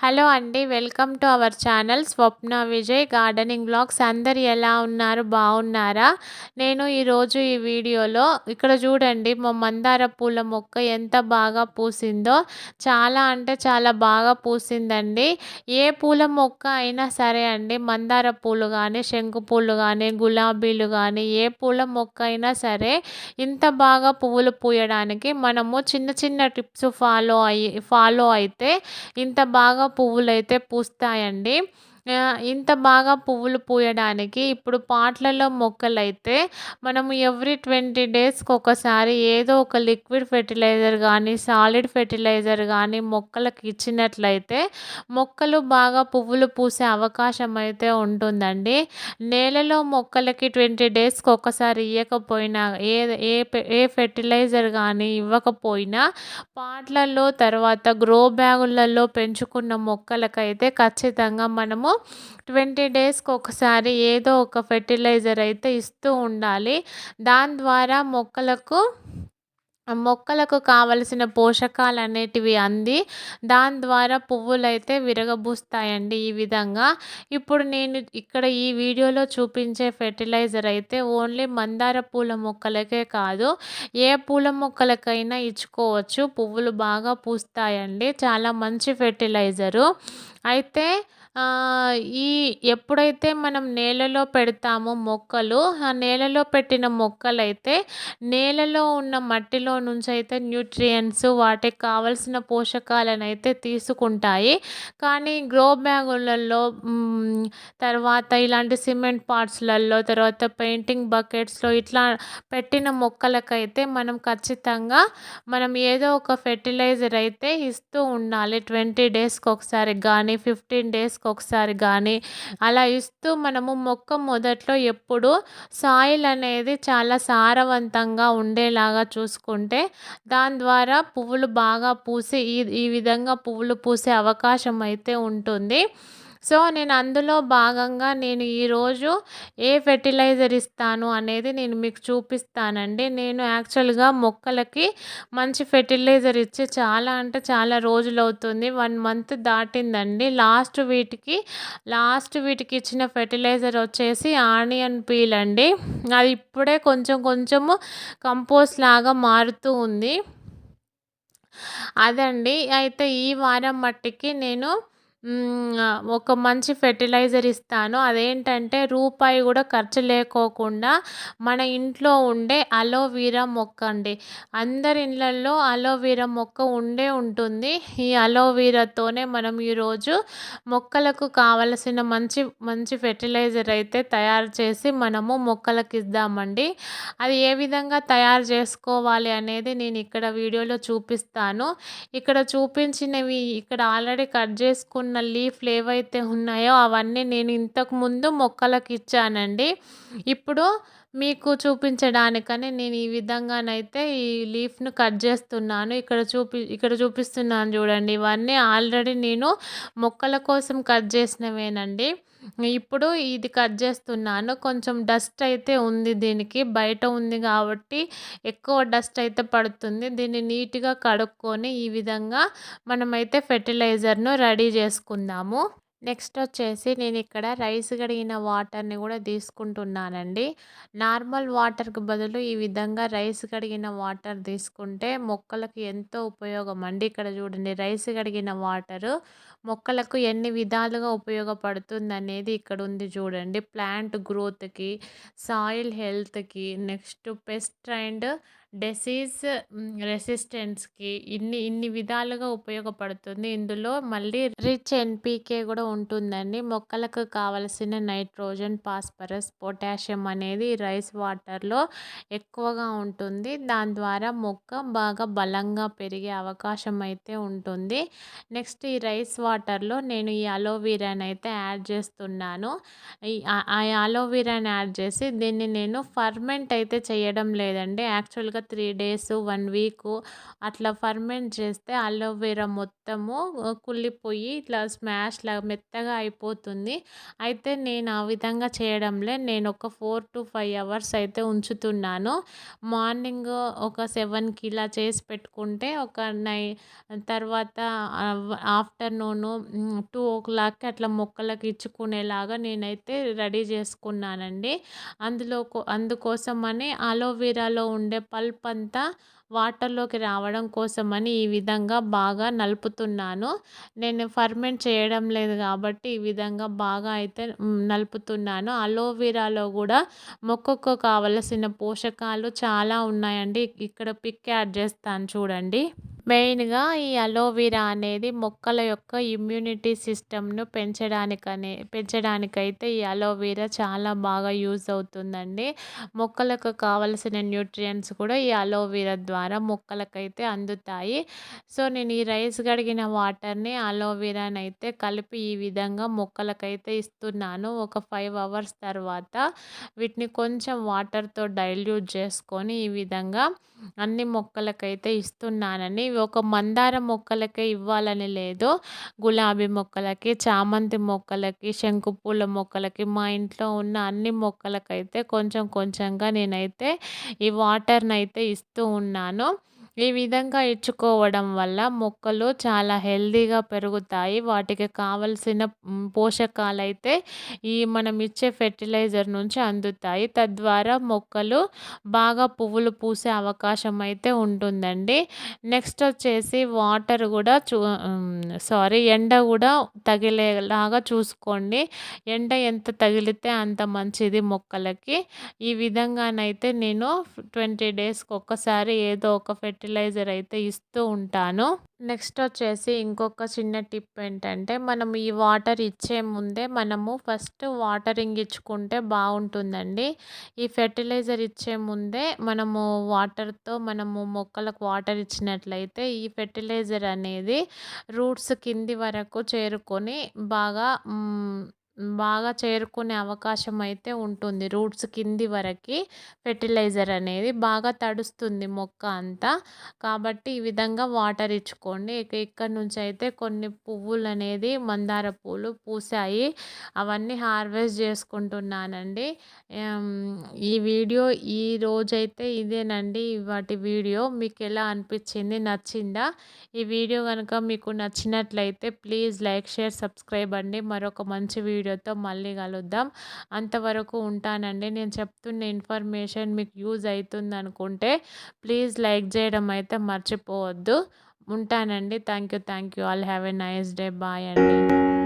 Hello అండి welcome to our channel Swapna Vijay gardening blogs. అందరు ఎలా ఉన్నారు? బాగున్నారా? నేను ఈరోజు ఈ వీడియోలో ఇక్కడ చూడండి మా మందార పూల మొక్క ఎంత బాగా పూసిందో. చాలా అంటే చాలా బాగా పూసిందండి. ఏ పూల మొక్క అయినా సరే అండి మందార పూలు కానీ శంకు పూలు కానీ గులాబీలు కానీ ఏ పూల మొక్క అయినా సరే ఇంత బాగా పువ్వులు పూయడానికి మనము చిన్న చిన్న టిప్స్ ఫాలో అయ్యి ఫాలో అయితే ఇంత బాగా పువ్వులైతే పూస్తాయండి. ఇంత బాగా పువ్వులు పూయడానికి ఇప్పుడు పాట్లలో మొక్కలైతే మనము ఎవ్రీ ట్వంటీ డేస్కి ఒకసారి ఏదో ఒక లిక్విడ్ ఫెర్టిలైజర్ కానీ సాలిడ్ ఫెర్టిలైజర్ కానీ మొక్కలకు ఇచ్చినట్లయితే మొక్కలు బాగా పువ్వులు పూసే అవకాశం అయితే ఉంటుందండి. నేలలో మొక్కలకి ట్వంటీ డేస్కి ఒకసారి ఇవ్వకపోయినా ఏ ఏ ఏ ఫెర్టిలైజర్ కానీ ఇవ్వకపోయినా పాట్లలో తర్వాత గ్రో బ్యాగులలో పెంచుకున్న మొక్కలకైతే ఖచ్చితంగా మనము ట్వంటీ డేస్కి ఒకసారి ఏదో ఒక ఫెర్టిలైజర్ అయితే ఇస్తూ ఉండాలి. దాని ద్వారా మొక్కలకు మొక్కలకు కావలసిన పోషకాలు అనేటివి అంది. దాని ద్వారా పువ్వులైతే విరగబూస్తాయండి ఈ విధంగా. ఇప్పుడు నేను ఇక్కడ ఈ వీడియోలో చూపించే ఫెర్టిలైజర్ అయితే ఓన్లీ మందార పూల మొక్కలకే కాదు ఏ పూల మొక్కలకైనా ఇచ్చుకోవచ్చు. పువ్వులు బాగా పూస్తాయండి. చాలా మంచి ఫెర్టిలైజరు. అయితే ఈ ఎప్పుడైతే మనం నేలలో పెడతామో మొక్కలు ఆ నేలలో పెట్టిన మొక్కలైతే నేలలో ఉన్న మట్టిలో నుంచి అయితే న్యూట్రియంట్స్ వాటికి కావలసిన పోషకాలను అయితే తీసుకుంటాయి. కానీ గ్రో బ్యాగులలో తర్వాత ఇలాంటి సిమెంట్ పార్ట్స్లలో తర్వాత పెయింటింగ్ బకెట్స్లో ఇట్లా పెట్టిన మొక్కలకైతే మనం ఖచ్చితంగా మనం ఏదో ఒక ఫెర్టిలైజర్ అయితే ఇస్తూ ఉండాలి. ట్వంటీ డేస్కి ఒకసారి కానీ ఫిఫ్టీన్ డేస్ డేస్కి ఒకసారి కానీ అలా ఇస్తూ మనము మొక్క మొదట్లో ఎప్పుడు సాయిల్ అనేది చాలా సారవంతంగా ఉండేలాగా చూసుకుంటే దాని ద్వారా పువ్వులు బాగా పూసి ఈ ఈ విధంగా పువ్వులు పూసే అవకాశం అయితే ఉంటుంది. సో నేను అందులో భాగంగా నేను ఈరోజు ఏ ఫెర్టిలైజర్ ఇస్తాను అనేది నేను మీకు చూపిస్తానండి. నేను యాక్చువల్గా మొక్కలకి మంచి ఫెర్టిలైజర్ ఇచ్చి చాలా అంటే చాలా రోజులు అవుతుంది. వన్ మంత్ దాటిందండి. లాస్ట్ వీటికి లాస్ట్ వీటికి ఇచ్చిన ఫెర్టిలైజర్ వచ్చేసి ఆనియన్ పీల్ అండి. అది ఇప్పుడే కొంచెం కొంచెము కంపోస్ట్ లాగా మారుతూ ఉంది. అదండి. అయితే ఈ వారం మట్టికి నేను ఒక మంచి ఫెర్టిలైజర్ ఇస్తాను. అదేంటంటే రూపాయి కూడా ఖర్చు లేకోకుండా మన ఇంట్లో ఉండే అలోవీరా మొక్క అండి. అందరి ఇళ్ళల్లో అలోవీరా మొక్క ఉండే ఉంటుంది. ఈ అలోవీరాతోనే మనం ఈరోజు మొక్కలకు కావలసిన మంచి మంచి ఫెర్టిలైజర్ అయితే తయారు చేసి మనము మొక్కలకు ఇద్దామండి. అది ఏ విధంగా తయారు చేసుకోవాలి అనేది నేను ఇక్కడ వీడియోలో చూపిస్తాను. ఇక్కడ చూపించినవి ఇక్కడ ఆల్రెడీ కట్ చేసుకున్న ఉన్న లీఫ్లు ఏవైతే ఉన్నాయో అవన్నీ నేను ఇంతకుముందు మొక్కలకు ఇచ్చానండి. ఇప్పుడు మీకు చూపించడానికని నేను ఈ విధంగానైతే ఈ లీఫ్ను కట్ చేస్తున్నాను. ఇక్కడ చూపి ఇక్కడ చూపిస్తున్నాను చూడండి. ఇవన్నీ ఆల్రెడీ నేను మొక్కల కోసం కట్ చేసినవేనండి. ఇప్పుడు ఇది కట్ చేస్తున్నాను. కొంచెం డస్ట్ అయితే ఉంది దీనికి. బయట ఉంది కాబట్టి ఎక్కువ డస్ట్ అయితే పడుతుంది. దీన్ని నీట్గా కడుక్కొని ఈ విధంగా మనమైతే ఫెర్టిలైజర్ను రెడీ చేసుకుందాము. నెక్స్ట్ వచ్చేసి నేను ఇక్కడ రైస్ కడిగిన వాటర్ని కూడా తీసుకుంటున్నానండి. నార్మల్ వాటర్కి బదులు ఈ విధంగా రైస్ కడిగిన వాటర్ తీసుకుంటే మొక్కలకు ఎంతో ఉపయోగం అండి ఇక్కడ చూడండి రైస్ కడిగిన వాటరు మొక్కలకు ఎన్ని విధాలుగా ఉపయోగపడుతుంది అనేది ఇక్కడ ఉంది చూడండి. ప్లాంట్ గ్రోత్కి సాయిల్ హెల్త్కి నెక్స్ట్ పెస్ట్ అండ్ డిసీజ్ రెసిస్టెన్స్కి ఇన్ని ఇన్ని విధాలుగా ఉపయోగపడుతుంది. ఇందులో మళ్ళీ రిచ్ ఎన్పికే కూడా ఉంటుందండి. మొక్కలకు కావలసిన నైట్రోజన్ ఫాస్ఫరస్ పొటాషియం అనేది రైస్ వాటర్లో ఎక్కువగా ఉంటుంది. దాని ద్వారా మొక్క బాగా బలంగా పెరిగే అవకాశం అయితే ఉంటుంది. నెక్స్ట్ ఈ రైస్ వాటర్లో నేను ఈ అలోవీరాని అయితే యాడ్ చేస్తున్నాను. ఈ అలోవీరాని యాడ్ చేసి దీన్ని నేను ఫర్మెంట్ అయితే చేయడం లేదండి. యాక్చువల్గా త్రీ డేస్ వన్ వీకు అట్లా ఫర్మెంట్ చేస్తే అలోవేరా మొత్తము కుళ్ళిపోయి ఇట్లా స్మాష్ లాగా మెత్తగా అయిపోతుంది. అయితే నేను ఆ విధంగా చేయడంలే. నేను ఒక ఫోర్ టు ఫైవ్ అవర్స్ అయితే ఉంచుతున్నాను. మార్నింగ్ ఒక సెవెన్కి ఇలా చేసి పెట్టుకుంటే ఒక నై తర్వాత ఆఫ్టర్నూను టూ ఓ క్లాక్కి అట్లా మొక్కలకి ఇచ్చుకునేలాగా నేనైతే రెడీ చేసుకున్నానండి. అందులో అందుకోసమని అలోవీరాలో ఉండే పల్ప్ అంతా వాటర్లోకి రావడం కోసమని ఈ విధంగా బాగా నలుపుతున్నాను. నేను ఫర్మెంట్ చేయడం లేదు కాబట్టి ఈ విధంగా బాగా అయితే నలుపుతున్నాను. అలోవెరాలో కూడా మొక్కకు కావలసిన పోషకాలు చాలా ఉన్నాయండి. ఇక్కడ పిక్ యాడ్ చేస్తాను చూడండి. మెయిన్గా ఈ అలోవెరా అనేది మొక్కల యొక్క ఇమ్యూనిటీ సిస్టమ్ను పెంచడానికనే పెంచడానికైతే ఈ అలోవెరా చాలా బాగా యూజ్ అవుతుందండి. మొక్కలకు కావలసిన న్యూట్రియంట్స్ కూడా ఈ అలోవెరా ద్వారా మొక్కలకైతే అందుతాయి. సో నేను ఈ రైస్ కడిగిన వాటర్ని అలోవెరాని అయితే కలిపి ఈ విధంగా మొక్కలకైతే ఇస్తున్నాను. ఒక ఫైవ్ అవర్స్ తర్వాత వీటిని కొంచెం వాటర్తో డైల్యూట్ చేసుకొని ఈ విధంగా అన్ని మొక్కలకైతే ఇస్తున్నానని ఒక మందార మొక్కలకే ఇవ్వాలని లేదు. గులాబీ మొక్కలకి చామంతి మొక్కలకి శంకుపూల మొక్కలకి మా ఇంట్లో ఉన్న అన్ని మొక్కలకైతే కొంచెం కొంచెంగా నేనైతే ఈ వాటర్ని అయితే ఇస్తూ ఉన్నాను. ఈ విధంగా ఇచ్చుకోవడం వల్ల మొక్కలు చాలా హెల్దీగా పెరుగుతాయి. వాటికి కావలసిన పోషకాలు అయితే ఈ మనం ఇచ్చే ఫెర్టిలైజర్ నుంచి అందుతాయి. తద్వారా మొక్కలు బాగా పువ్వులు పూసే అవకాశం అయితే ఉంటుందండి. నెక్స్ట్ వచ్చేసి వాటర్ కూడా చూ సారీ ఎండ కూడా తగిలేలాగా చూసుకోండి. ఎండ ఎంత తగిలితే అంత మంచిది మొక్కలకి. ఈ విధంగానైతే నేను ట్వంటీ డేస్కి ఒక్కసారి ఏదో ఒక ఫెర్టిలైజర్ అయితే ఇస్తూ ఉంటాను. నెక్స్ట్ వచ్చేసి ఇంకొక చిన్న టిప్ ఏంటంటే మనం ఈ వాటర్ ఇచ్చే ముందే మనము ఫస్ట్ వాటరింగ్ ఇచ్చుకుంటే బాగుంటుందండి. ఈ ఫెర్టిలైజర్ ఇచ్చే ముందే మనము వాటర్తో మనము మొక్కలకు వాటర్ ఇచ్చినట్లయితే ఈ ఫెర్టిలైజర్ అనేది రూట్స్ కింది వరకు చేరుకొని బాగా బాగా చేరుకునే అవకాశం అయితే ఉంటుంది. రూట్స్ కింది వరకు ఫెర్టిలైజర్ అనేది బాగా తడుస్తుంది మొక్క అంతా. కాబట్టి ఈ విధంగా వాటర్ ఇచ్చుకోండి. ఇక ఇక్కడ నుంచి అయితే కొన్ని పువ్వులు అనేది మందార పూలు పూసాయి అవన్నీ హార్వెస్ట్ చేసుకుంటున్నానండి. ఈ వీడియో ఈ రోజైతే ఇదేనండి వాటి వీడియో. మీకు ఎలా అనిపించింది? నచ్చిందా? ఈ వీడియో కనుక మీకు నచ్చినట్లయితే ప్లీజ్ లైక్ షేర్ సబ్స్క్రైబ్ అండి. మరొక మంచి వీడియో వీడియోతో మళ్ళీ కలుద్దాం. అంతవరకు ఉంటానండి. నేను చెప్తున్న ఇన్ఫర్మేషన్ మీకు యూజ్ అవుతుంది అనుకుంటే ప్లీజ్ లైక్ చేయడం అయితే మర్చిపోవద్దు. ఉంటానండి. Thank you thank you all have a nice day. Bye అండి.